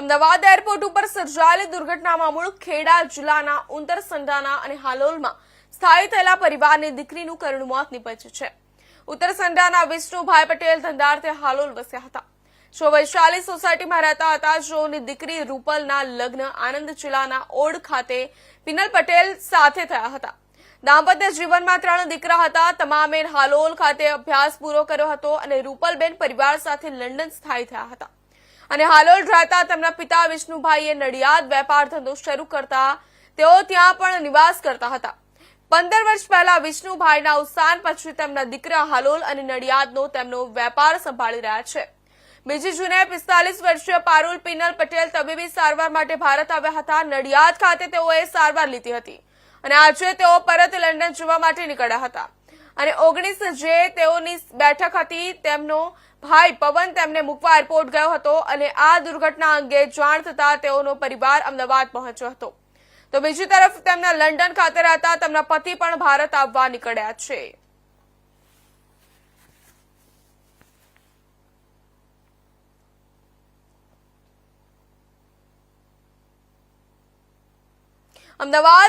Ahmedabad airport ઉપર સર્જાયેલી દુર્ઘટનામાં મૂળ ખેડા જિલ્લાના ઉત્તરસંડાના સંડાના અને હાલોલમાં સ્થાયી થયેલા પરિવારની દીકરીનું કરુણ મોત નીપજ્યું છે. ઉત્તર સંડાના વિષ્ણુભાઈ પટેલ ધંધાર તે હાલોલ વસ્યા હતા. જો વૈશાલી સોસાયટીમાં રહેતા હતા જોની દીકરી રૂપલના લગ્ન આનંદ જિલ્લાના ઓડ ખાતે પિનલ પટેલ સાથે થયા હતા. દાંપત્ય જીવનમાં ત્રણ દીકરા હતા. તમામે હાલોલ ખાતે અભ્યાસ પૂરો કર્યો હતો અને રૂપલબેન પરિવાર સાથે લંડન સ્થાયી થયા હતા. અને હાલોલ રહેતા તેમના પિતા વિષ્ણુભાઈએ નડિયાદ વેપાર ધંધો શરૂ કરતા તેઓ ત્યાં પણ નિવાસ કરતા હતા. પંદર વર્ષ પહેલા વિષ્ણુભાઈના અવસાન પછી તેમના દીકરા હાલોલ અને નડિયાદનો તેમનો વેપાર સંભાળી રહ્યા છે. બીજી જૂને પિસ્તાલીસ વર્ષીય પારુલ પિનલ પટેલ તબીબી સારવાર માટે ભારત આવ્યા હતા. નડિયાદ ખાતે તેઓએ સારવાર લીધી હતી અને આજે તેઓ પરત લંડન જવા માટે નીકળ્યા હતા. અને ઓગણીસ જે તેઓની બેઠક હતી, તેમનો ભાઈ પવન તેમને મૂકવા એરપોર્ટ ગયો હતો અને આ દુર્ઘટના અંગે જાણ થતા તેઓનો પરિવાર અમદાવાદ પહોંચ્યો હતો. તો બીજી તરફ તેમના લંડન ખાતે રહેતા તેમના પતિ પણ ભારત આવવા નીકળ્યા છે. અમદાવાદ